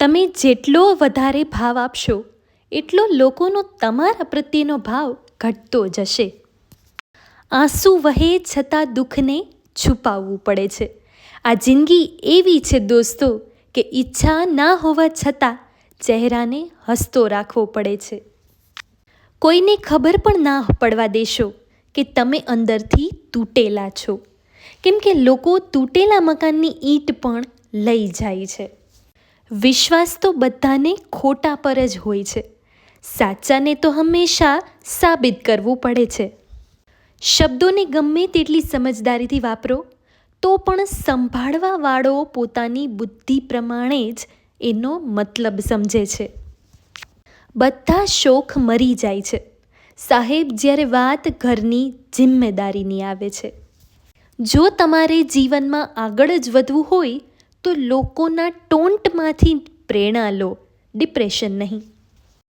તમે જેટલો વધારે ભાવ આપશો, એટલો લોકોનો તમારા પ્રત્યેનો ભાવ ઘટતો જશે. આંસુ વહે છતાં દુઃખને છુપાવવું પડે છે. આ જિંદગી એવી છે દોસ્તો કે ઈચ્છા ના હોવા છતાં ચહેરાને હસતો રાખવો પડે છે. કોઈને ખબર પણ ના પડવા દેશો કે તમે અંદરથી તૂટેલા છો. કેમ કે લોકો તૂટેલા મકાનની ઈંટ પણ લઈ જાય છે. વિશ્વાસ તો બધાને ખોટા પર જ હોય છે. સાચાને તો હંમેશા સાબિત કરવું પડે છે. શબ્દોને ગમે તેટલી સમજદારીથી વાપરો, તો પણ સંભાળવાવાળો પોતાની બુદ્ધિ પ્રમાણે જ એનો મતલબ સમજે છે. બધા શોખ મરી જાય છે. સાહેબ, જ્યારે વાત ઘરની જિમ્મેદારીની આવે છે. જો તમારે જીવનમાં આગળ જ વધવું હોય તો લોકોના ટોન્ટમાંથી પ્રેરણા લો ડિપ્રેશન નહીં.